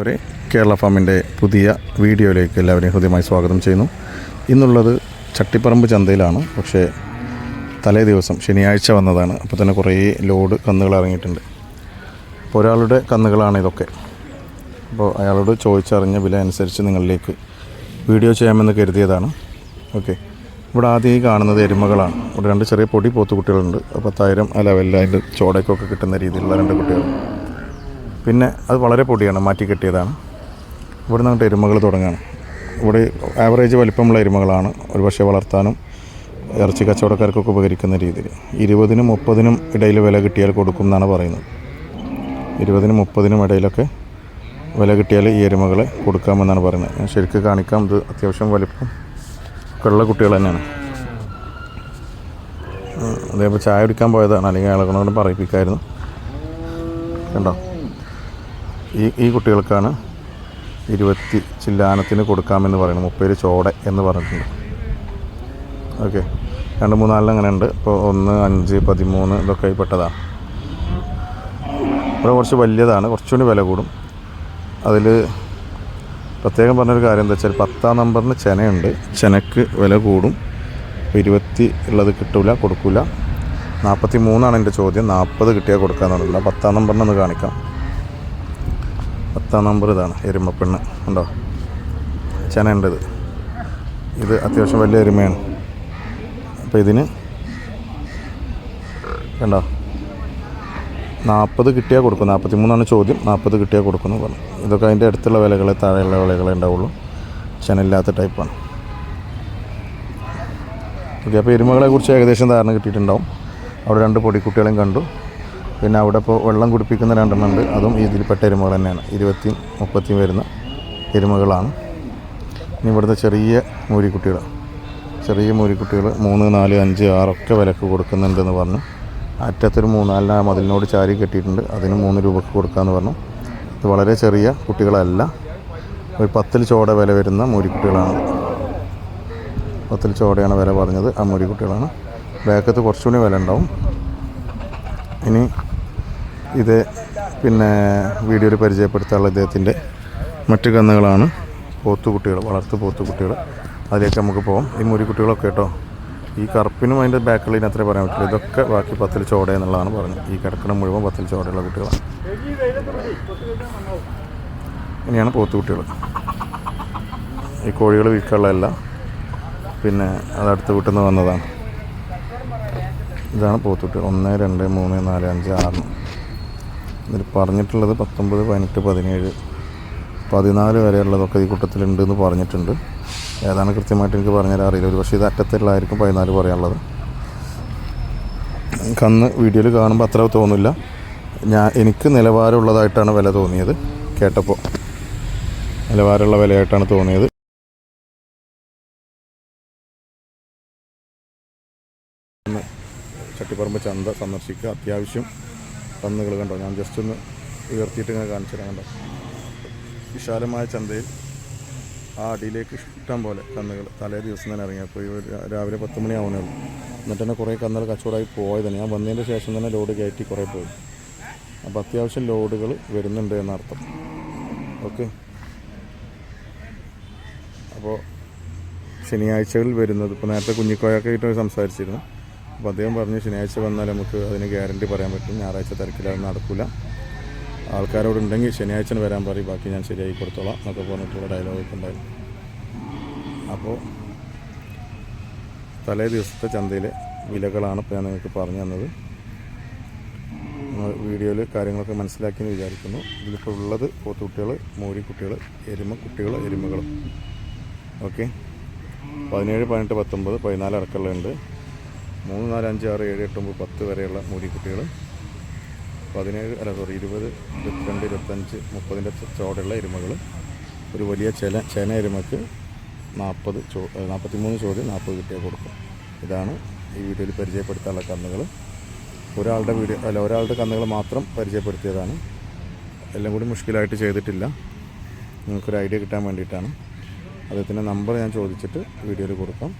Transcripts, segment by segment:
അവരെ കേരള ഫാമിന്റെ പുതിയ വീഡിയോയിലേക്ക് എല്ലാവരെയും ഹൃദ്യമായി സ്വാഗതം ചെയ്യുന്നു. ഇന്നുള്ളത് ചട്ടിപ്പറമ്പ് ചന്തയിലാണ്. പക്ഷേ തലേ ദിവസം ശനിയാഴ്ച വന്നതാണ്. അപ്പോൾ തന്നെ കുറേ ലോഡ് കന്നുകൾ ഇറങ്ങിയിട്ടുണ്ട്. അപ്പോൾ ഒരാളുടെ കന്നുകളാണ് ഇതൊക്കെ. അപ്പോൾ അയാളോട് ചോദിച്ചറിഞ്ഞ വില അനുസരിച്ച് നിങ്ങളിലേക്ക് വീഡിയോ ചെയ്യാമെന്ന് കരുതിയതാണ്. ഓക്കെ. ഇവിടെ ആദ്യം ഈ കാണുന്നത് എരുമകളാണ്. ഇവിടെ രണ്ട് ചെറിയ പൊടി പോത്ത് കുട്ടികളുണ്ട് പത്തായിരം അല്ല വല്ല അതിന്റെ ചോടയ്ക്കൊക്കെ കിട്ടുന്ന രീതിയിലുള്ള രണ്ട് കുട്ടികൾ. പിന്നെ അത് വളരെ പൊടിയാണ് മാറ്റി കെട്ടിയതാണ്. ഇവിടെ നിന്നിട്ട് എരുമകൾ തുടങ്ങുകയാണ് ഇവിടെ ആവറേജ് വലിപ്പമുള്ള എരുമകളാണ് ഒരുപക്ഷെ വളർത്താനും ഇറച്ചി കച്ചവടക്കാർക്കൊക്കെ ഉപകരിക്കുന്ന രീതിയിൽ. ഇരുപതിനും മുപ്പതിനും ഇടയിൽ വില കിട്ടിയാൽ കൊടുക്കും എന്നാണ് പറയുന്നത്. ഇരുപതിനും മുപ്പതിനും ഇടയിലൊക്കെ വില കിട്ടിയാൽ ഈ എരുമകളെ കൊടുക്കാമെന്നാണ് പറയുന്നത്. ശരിക്കും കാണിക്കാം ഇത് അത്യാവശ്യം വലിപ്പം ഉള്ള കുട്ടികൾ തന്നെയാണ്. അതേപോലെ ചായ കുടിക്കാൻ പോയതാണ് അല്ലെങ്കിൽ ആളുകളോട് പറയിപ്പിക്കായിരുന്നു. കണ്ടോ? ഈ ഈ കുട്ടികൾക്കാണ് ഇരുപത്തി ചില്ലാനത്തിന് കൊടുക്കാമെന്ന് പറയുന്നത്. മുപ്പതിൽ ചോട എന്ന് പറഞ്ഞിട്ടുണ്ട്. ഓക്കെ. രണ്ട് മൂന്നാലിൽ അങ്ങനെ ഉണ്ട് ഇപ്പോൾ ഒന്ന് അഞ്ച് പതിമൂന്ന് ഇതൊക്കെ പെട്ടതാണ്. ഇവിടെ കുറച്ച് വലിയതാണ്. കുറച്ചുകൂടി വില കൂടും. അതിൽ പ്രത്യേകം പറഞ്ഞൊരു കാര്യം എന്താ വെച്ചാൽ പത്താം നമ്പറിന് ചെനയുണ്ട്. ചെനക്ക് വില കൂടും. ഇരുപത്തി ഉള്ളത് കിട്ടില്ല കൊടുക്കില്ല നാൽപ്പത്തി മൂന്നാണ് എന്റെ ചോദ്യം. നാൽപ്പത് കിട്ടിയാൽ കൊടുക്കാമെന്നുള്ളൂ പത്താം നമ്പറിനൊന്ന് കാണിക്കാം. പത്താം നമ്പർ ഇതാണ് എരുമപ്പെണ്ണ്. ഉണ്ടോ ചെനയുണ്ട് ഇത് ഇത് അത്യാവശ്യം വലിയ എരുമയാണ്. അപ്പോൾ ഇതിന് കണ്ടോ? നാൽപ്പത് കിട്ടിയാൽ കൊടുക്കും. നാൽപ്പത്തി മൂന്നാണ് ചോദ്യം. നാൽപ്പത് കിട്ടിയാൽ കൊടുക്കുന്നു പറഞ്ഞു. ഇതൊക്കെ അതിന്റെ അടുത്തുള്ള വിലകളെ താഴെയുള്ള വിലകളെ ഉണ്ടാവുള്ളൂ. ചെനയില്ലാത്ത ടൈപ്പാണ്. ഓക്കെ അപ്പോൾ എരുമകളെ കുറിച്ച് ഏകദേശം ധാരണ കിട്ടിയിട്ടുണ്ടാവും. അവിടെ രണ്ട് പൊടിക്കുട്ടികളെയും കണ്ടു. പിന്നെ അവിടെ ഇപ്പോൾ വെള്ളം കുടിപ്പിക്കുന്ന രണ്ടെണ്ണം ഉണ്ട് അതും ഇതിൽപ്പെട്ട എരുമകൾ തന്നെയാണ്. ഇരുപത്തിയും മുപ്പത്തിയും വരുന്ന എരുമകളാണ്. ഇനി ഇവിടുത്തെ ചെറിയ മൂരിക്കുട്ടികൾ. ചെറിയ മൂരിക്കുട്ടികൾ മൂന്ന് നാല് അഞ്ച് ആറൊക്കെ വിലക്ക് കൊടുക്കുന്നുണ്ടെന്ന് പറഞ്ഞു. അറ്റത്തൊരു മൂന്നാലിന് മതിലിനോട് ചാരി കെട്ടിയിട്ടുണ്ട്. അതിന് മൂന്ന് രൂപക്ക് കൊടുക്കാമെന്ന് പറഞ്ഞു. ഇത് വളരെ ചെറിയ കുട്ടികളല്ല. ഒരു പത്തിൽ ചോട വില വരുന്ന മൂരിക്കുട്ടികളാണ്. പത്തിൽ ചോടയാണ് വില പറഞ്ഞത്. ആ മൂരിക്കുട്ടികളാണ്. ബാക്കത്ത് കുറച്ചുകൂടി വില ഉണ്ടാവും. ഇനി ഇത് പിന്നെ വീഡിയോയിൽ പരിചയപ്പെടുത്താനുള്ള ഇദ്ദേഹത്തിന്റെ മറ്റു കന്നുകളാണ്. പോത്തുകുട്ടികൾ വളർത്തു പോത്തുകുട്ടികൾ. അതിലേക്ക് നമുക്ക് പോകാം ഈ മുരിക്കുട്ടികളൊക്കെ കേട്ടോ ഈ കറുപ്പിനും അതിന്റെ ബാക്കിലിന് അത്രേ പറയാൻ പറ്റില്ല. ഇതൊക്കെ ബാക്കി പത്തിൽ ചോട എന്നുള്ളതാണ് പറഞ്ഞത്. ഈ കിടക്കണ മുഴുവൻ പത്തിൽ ചോടയുള്ള കുട്ടികളാണ്. ഇനിയാണ് പോത്തുകുട്ടികൾ. ഈ കോഴികൾ വിൽക്കാനുള്ളതല്ല. പിന്നെ അതടുത്ത് വീട്ടിൽ നിന്ന് വന്നതാണ്. ഇതാണ് പോത്തുകുട്ടികൾ. ഒന്ന് രണ്ട് മൂന്ന് നാല് അഞ്ച് ആറ്. ഇതിൽ പറഞ്ഞിട്ടുള്ളത് പത്തൊമ്പത് പതിനെട്ട് പതിനേഴ് പതിനാല് വരെയുള്ളതൊക്കെ ഈ കൂട്ടത്തിലുണ്ട് എന്ന് പറഞ്ഞിട്ടുണ്ട്. ഏതാണ് കൃത്യമായിട്ട് എനിക്ക് പറഞ്ഞുതരാൻ അറിയില്ല. ഒരു പക്ഷേ ഇത് അറ്റത്തുള്ളതായിരിക്കും പതിനാല് പറയാനുള്ളത്. കന്ന് വീഡിയോയിൽ കാണുമ്പോൾ അത്ര തോന്നില്ല. ഞാൻ എനിക്ക് നിലവാരമുള്ളതായിട്ടാണ് വില തോന്നിയത്. കേട്ടപ്പോൾ നിലവാരമുള്ള വിലയായിട്ടാണ് തോന്നിയത്. ചട്ടിപ്പറമ്പ് ചന്ത സന്ദർശിക്കുക അത്യാവശ്യം. കന്നുകൾ കണ്ടോ? ഞാൻ ജസ്റ്റ് ഒന്ന് ഉയർത്തിയിട്ട് ഇങ്ങനെ കാണിച്ചു തരാം കണ്ടോ? വിശാലമായ ചന്തയിൽ ആ അടിയിലേക്ക് ഇഷ്ടം പോലെ കന്നുകൾ തലേ ദിവസം തന്നെ ഇറങ്ങിയപ്പോൾ രാവിലെ പത്ത് മണിയാവുന്നേ ഉള്ളൂ. എന്നിട്ട് തന്നെ കുറേ കന്നുകൾ കച്ചവടമായി തന്നെ ഞാൻ വന്നതിന്റെ ശേഷം തന്നെ ലോഡ് കയറ്റി കുറേ പോയി. അപ്പോൾ അത്യാവശ്യം ലോഡുകൾ വരുന്നുണ്ട് എന്നർത്ഥം. ഓക്കെ. അപ്പോൾ ശനിയാഴ്ചകളിൽ വരുന്നത്. ഇപ്പോൾ നേരത്തെ കുഞ്ഞിക്കോയൊക്കെ ആയിട്ട് സംസാരിച്ചിരുന്നു. അപ്പോൾ അദ്ദേഹം പറഞ്ഞു ശനിയാഴ്ച വന്നാൽ നമുക്ക് അതിന് ഗ്യാരണ്ടി പറയാൻ പറ്റും. ഞായറാഴ്ച തിരക്കിലത് നടക്കില്ല ആൾക്കാരോടുണ്ടെങ്കിൽ ശനിയാഴ്ച വരാൻ പറയും. ബാക്കി ഞാൻ ശരിയാക്കി കൊടുത്തോളാം എന്നൊക്കെ പറഞ്ഞിട്ടുള്ള ഡയലോഗൊക്കെ ഉണ്ടായിരുന്നു. അപ്പോൾ തലേ ദിവസത്തെ ചന്തയിലെ വിലകളാണ് ഇപ്പോൾ ഞാൻ നിങ്ങൾക്ക് പറഞ്ഞു തന്നത്. വീഡിയോയിൽ കാര്യങ്ങളൊക്കെ മനസ്സിലാക്കിയെന്ന് വിചാരിക്കുന്നു. ഇതിലിപ്പോൾ ഉള്ളത് പോത്തുകുട്ടികൾ മൂരിക്കുട്ടികൾ എരുമ കുട്ടികൾ എരുമകളും. ഓക്കെ? പതിനേഴ് പതിനെട്ട് പത്തൊമ്പത് പതിനാല് അടക്കമുള്ളുണ്ട് മൂന്ന് നാല് അഞ്ച് ആറ് ഏഴ് എട്ട് ഒമ്പത് പത്ത് വരെയുള്ള മൂരിക്കുട്ടികൾ പതിനേഴ് അല്ല സോറി ഇരുപത് ഇരുപത്തിരണ്ട് ഇരുപത്തഞ്ച് മുപ്പതിന്റെ ചോടുള്ള എരുമകൾ ഒരു വലിയ ചെന ചെന എരുമക്ക് നാൽപ്പത് ചോ നാൽപ്പത്തി മൂന്ന് ചോദ്യം നാൽപ്പത് കിട്ടിയാൽ കൊടുക്കും. ഇതാണ് ഈ വീഡിയോയിൽ പരിചയപ്പെടുത്താനുള്ള കന്നുകൾ. ഒരാളുടെ വീഡിയോ അല്ല ഒരാളുടെ കന്നുകൾ മാത്രം പരിചയപ്പെടുത്തിയതാണ്. എല്ലാം കൂടി മുഷ്കിലായിട്ട് ചെയ്തിട്ടില്ല. നിങ്ങൾക്കൊരു ഐഡിയ കിട്ടാൻ വേണ്ടിയിട്ടാണ്. അദ്ദേഹത്തിന്റെ നമ്പർ ഞാൻ ചോദിച്ചിട്ട് വീഡിയോയിൽ കൊടുക്കാം.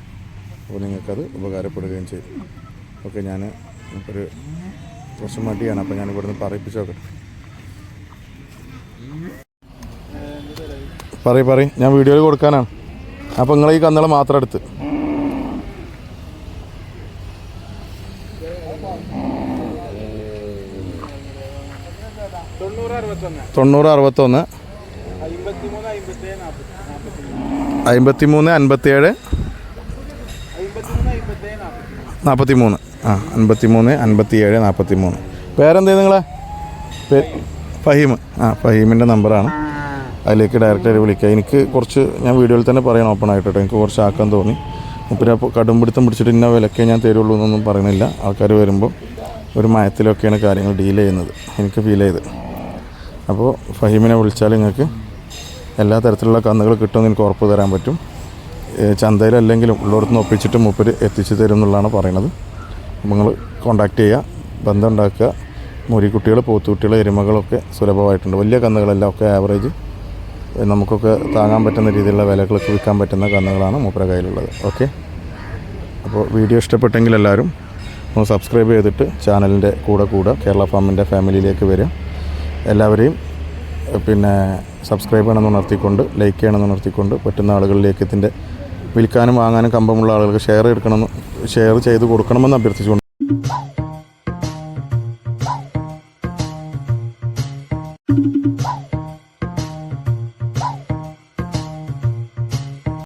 അപ്പോൾ നിങ്ങൾക്കത് ഉപകാരപ്പെടുകയും ചെയ്യും ഓക്കെ ഞാൻ ഒരു കുറച്ച് മടിയാണ് അപ്പോൾ ഞാൻ ഇവിടുന്ന് പറയിപ്പിച്ച് നോക്കട്ടെ. പറയും പറയും. ഞാൻ വീഡിയോയിൽ കൊടുക്കാനാണ്. അപ്പോൾ നിങ്ങൾ ഈ കന്നുകൾ മാത്രം എടുത്ത്. തൊണ്ണൂറ് അറുപത്തൊന്ന്. അമ്പത്തിമൂന്ന് അൻപത്തിയേഴ് നാൽപ്പത്തി മൂന്ന് ആ അൻപത്തി മൂന്ന് അൻപത്തി ഏഴ് നാൽപ്പത്തി മൂന്ന് പേരെന്തേ നിങ്ങളെ? പേ ഫഹീം. ആ ഫഹീമിന്റെ നമ്പറാണ്. അതിലേക്ക് ഡയറക്റ്റായിട്ട് വിളിക്കുക. എനിക്ക് കുറച്ച് ഞാൻ വീഡിയോയിൽ തന്നെ പറയണം ഓപ്പൺ ആയിട്ട് എനിക്ക് കുറച്ച് ആക്കാൻ തോന്നി. മുപ്പിനെ അപ്പോൾ കടുംപിടുത്തം പിടിച്ചിട്ട് ഇന്ന വിലക്കേ ഞാൻ തരുള്ളൂ എന്നൊന്നും പറയുന്നില്ല. ആൾക്കാർ വരുമ്പോൾ ഒരു മയത്തിലൊക്കെയാണ് കാര്യങ്ങൾ ഡീൽ ചെയ്യുന്നത്. എനിക്ക് ഫീൽ ചെയ്ത്. അപ്പോൾ ഫഹീമിനെ വിളിച്ചാൽ നിങ്ങൾക്ക് എല്ലാ തരത്തിലുള്ള കന്നുകൾ കിട്ടുമെന്ന് എനിക്ക് ഉറപ്പ് തരാൻ പറ്റും. ചന്തയിലല്ലെങ്കിലും ഉള്ളിടത്ത് നിന്ന് ഒപ്പിച്ചിട്ട് മൂപ്പര് എത്തിച്ചു തരും എന്നുള്ളതാണ് പറയണത് നിങ്ങൾ കോണ്ടാക്ട് ചെയ്യുക ബന്ധം ഉണ്ടാക്കുക മുരിക്കുട്ടികൾ പോത്തുകുട്ടികൾ എരുമകളൊക്കെ സുലഭമായിട്ടുണ്ട്. വലിയ കന്നുകളെല്ലാം ഒക്കെ ആവറേജ് നമുക്കൊക്കെ താങ്ങാൻ പറ്റുന്ന രീതിയിലുള്ള വിലകളൊക്കെ വിൽക്കാൻ പറ്റുന്ന കന്നുകളാണ് മൂപ്പര കയ്യിലുള്ളത്. ഓക്കെ അപ്പോൾ വീഡിയോ ഇഷ്ടപ്പെട്ടെങ്കിൽ എല്ലാവരും ഒന്ന് സബ്സ്ക്രൈബ് ചെയ്തിട്ട് ചാനലിന്റെ കൂടെ കൂടെ കേരള ഫാമിന്റെ ഫാമിലിയിലേക്ക് വരിക. എല്ലാവരെയും പിന്നെ സബ്സ്ക്രൈബ് ചെയ്യണമെന്ന് ഉണർത്തിക്കൊണ്ട് ലൈക്ക് ചെയ്യണമെന്ന് ഉണർത്തിക്കൊണ്ട് പറ്റുന്ന ആളുകളിലേക്ക് ഇതിന്റെ വിൽക്കാനും വാങ്ങാനും കമ്പമുള്ള ആളുകൾക്ക് ഷെയർ എടുക്കണം ഷെയർ ചെയ്ത് കൊടുക്കണമെന്ന് അഭ്യർത്ഥിച്ചുകൊണ്ട്.